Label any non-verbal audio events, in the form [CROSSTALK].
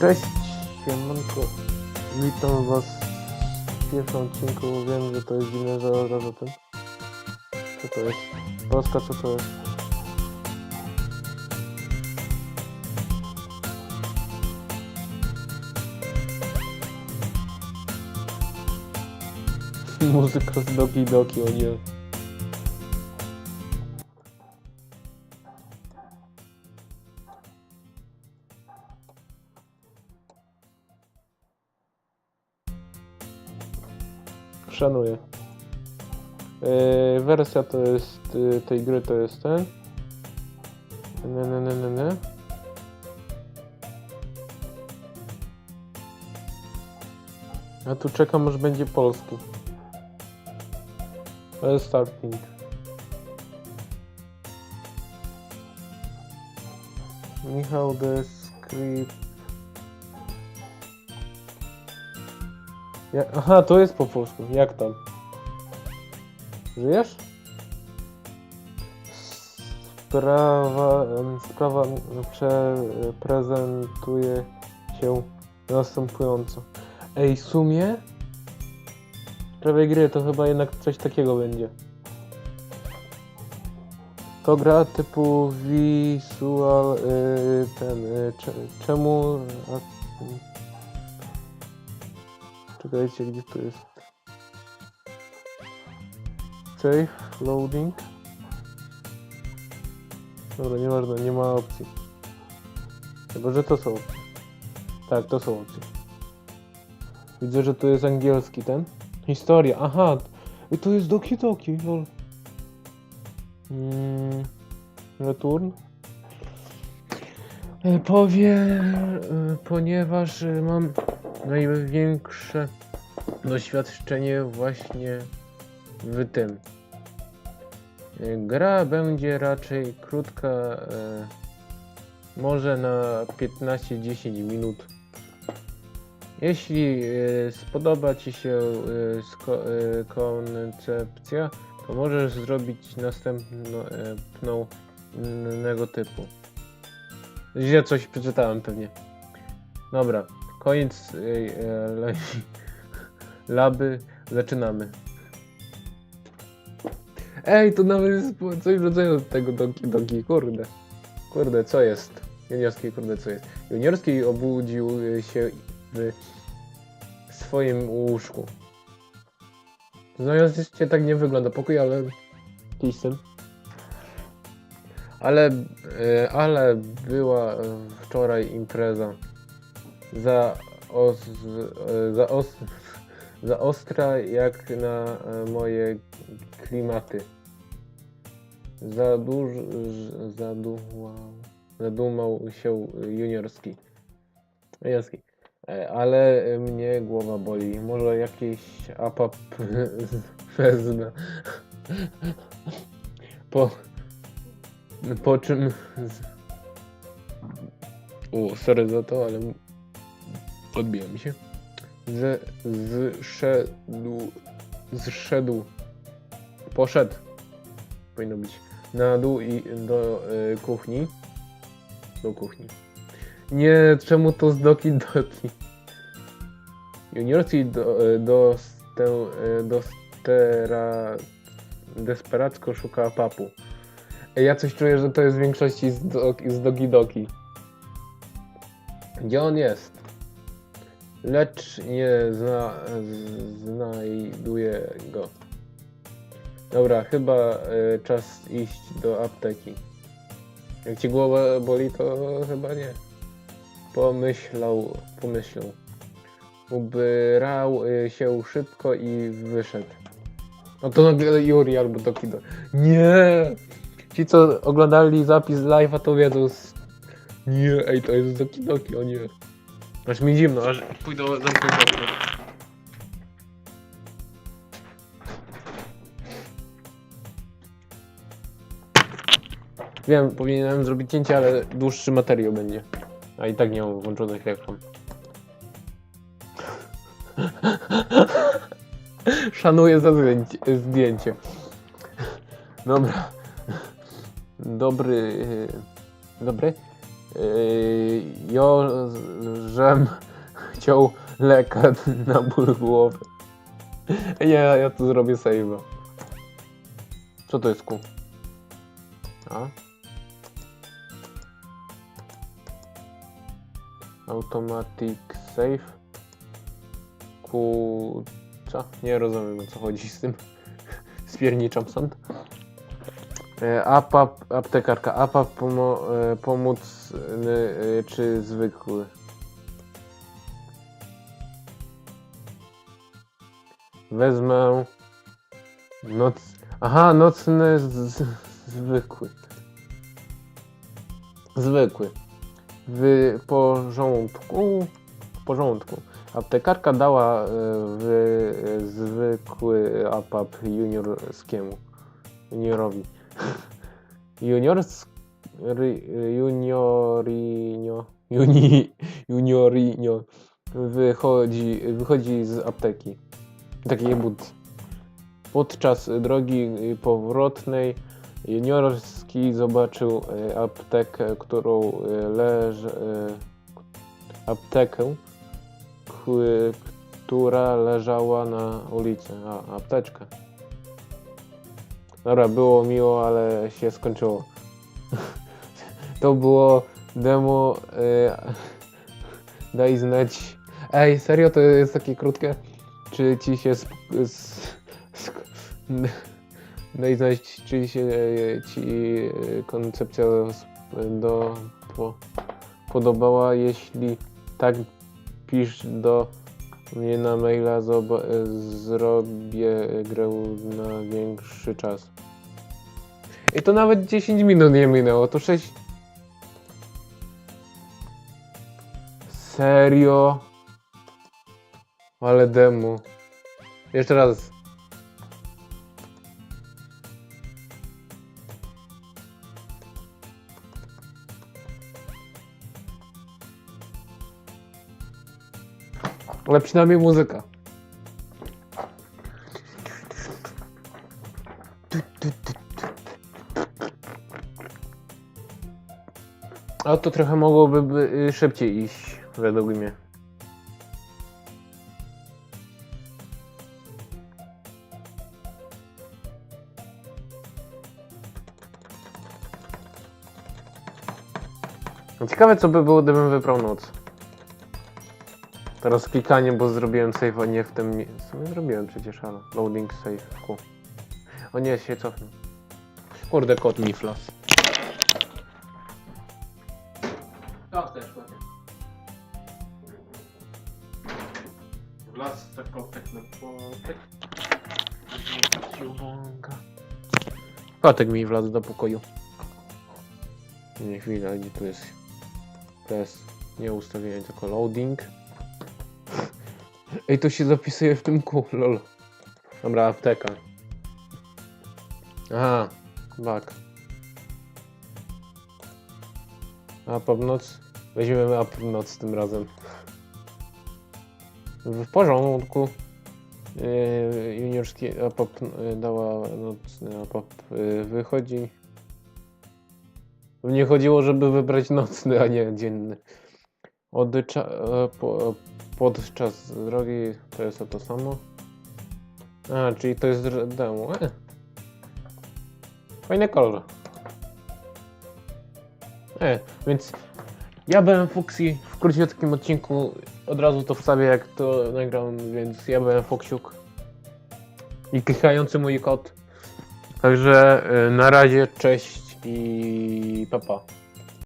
Cześć, siemanko. Witam was w pierwszym odcinku. Wiem, że to jest dziwne, od razu tym. Co to jest? Polska, co to jest? Muzyka z Doki Doki, o nie. Szanuję. Yy, wersja to jest yy, tej gry to jest ten. Nie, nie, nie, nie, nie. Ja tu czekam, aż będzie polski. Starting. Michał the script. Ja, aha, to jest po polsku. Jak tam? Żyjesz? Sprawa, sprawa prze, prezentuje się następująco. Ej, w sumie w prawie gry to chyba jednak coś takiego będzie. To gra typu visual, y, ten, y, cze, czemu... A, Czekajcie, gdzie tu jest? Save, loading. Dobra, nieważne, nie ma opcji. Chyba, że to są opcje. Tak, to są opcje. Widzę, że tu jest angielski ten. Historia, aha. I to jest Doki Doki, lol. Mm, return. E, Powie, e, ponieważ e, mam największe doświadczenie właśnie w tym. Gra będzie raczej krótka, e, może na 15-10 minut. Jeśli e, spodoba Ci się e, koncepcja, to możesz zrobić następną innego typu. Źle coś przeczytałem pewnie. Dobra, koniec e, e, la- laby, zaczynamy. Ej, to nawet jest coś w rodzaju tego dogi, dogi, kurde. Kurde, co jest? Juniorski, kurde, co jest? Juniorski obudził e, się w swoim łóżku. Znajomość tak nie wygląda pokój, ale syn. Ale, e, ale była e, wczoraj impreza za, os, za, os, za ostra jak na e, moje klimaty. Za duż, zadułał, zadumał się juniorski. Juniorski. E, Ale mnie głowa boli. Może jakieś apap [LAUGHS] wezmę. Po, po czym... O, sorry za to, ale odbiłem się. Z, zszedł, zszedł, poszedł, powinno być, na dół i do y, kuchni. Do kuchni. Nie, czemu to z doki doki? Juniorski do, do, y, do stera, desperacko szuka papu. Ej, Ja coś czuję, że to jest w większości z, do, z dogi doki. Gdzie on jest? Lecz nie zna, z- znajduje go. Dobra, chyba y, czas iść do apteki. Jak ci głowa boli, to chyba nie. Pomyślał, pomyślał. Ubrał y, się szybko i wyszedł. No to nagle Yuri albo Tokido. Nie! Ci co oglądali zapis live'a to wiedzą. Nie, ej, to jest Doki Doki, o nie. Aż mi zimno, aż pójdę zamknąć okno. Wiem, powinienem zrobić cięcie, ale dłuższy materiał będzie. A i tak nie mam włączonych reklam. [LAUGHS] Szanuję za zdjęcie. Dobra. Dobry. e, Dobry. E, Jo, że żem chciał lekarz na ból głowy. Nie, ja tu zrobię save'a. Co to jest ku? A? Automatic save. Ku... Co? Nie rozumiem o co chodzi z tym. [LAUGHS] Spierniczam stąd. E, APAP, aptekarka. APAP pomo, e, pomocny e, czy zwykły? Wezmę noc... Aha, nocny z, z, zwykły. Zwykły. W porządku. W porządku. Aptekarka dała w zwykły APAP juniorskiemu. Juniorowi. Juniors... Juniorinio... Juni, juniorinio. Wychodzi, wychodzi z apteki. Taki but. Podczas drogi powrotnej juniorski zobaczył e, aptekę, którą e, leż... e, aptekę, która leżała na ulicy. A, apteczkę. Dobra, było miło, ale się skończyło. [LAUGHS] To było demo. E, daj znać. Ej, serio to jest takie krótkie? Czy ci się. Daj znać, czy się e, ci e, koncepcja do, po, podobała. Jeśli tak, pisz do mnie na maila. Zrobię grę na większy czas. I to nawet 10 minut nie minęło, to 6. Serio? Ale demo. Jeszcze raz. Ale przynajmniej muzyka. A to trochę mogłoby by, y, szybciej iść, według mnie. Ciekawe co by było, gdybym wybrał noc. Teraz klikanie, bo zrobiłem save, a nie w tym miejscu. Nie zrobiłem przecież, ale loading save. Ku. O nie, się cofnę. Kurde, kot mi flas. Tak też ładnie. Wlazł tak kotek na płotek. Kotek mi wlazł do pokoju. Nie chwila, gdzie tu jest? To jest nie ustawienie, tylko loading. Ej, to się zapisuje w tym kół, lol. Dobra, apteka. Aha, bak. A noc? Weźmiemy up noc tym razem. W porządku. Yy, juniorski apop yy, dała nocny apop yy, wychodzi. Mnie chodziło, żeby wybrać nocny, a nie dzienny. E, po, podczas drogi to jest to samo. A, czyli to jest demo. E. Fajny kolor. E, więc ja byłem Fuxi w króciutkim odcinku. Od razu to wstawię jak to nagram, więc ja byłem Foxiuk. I klikający mój kot. Także e, na razie, cześć i papa.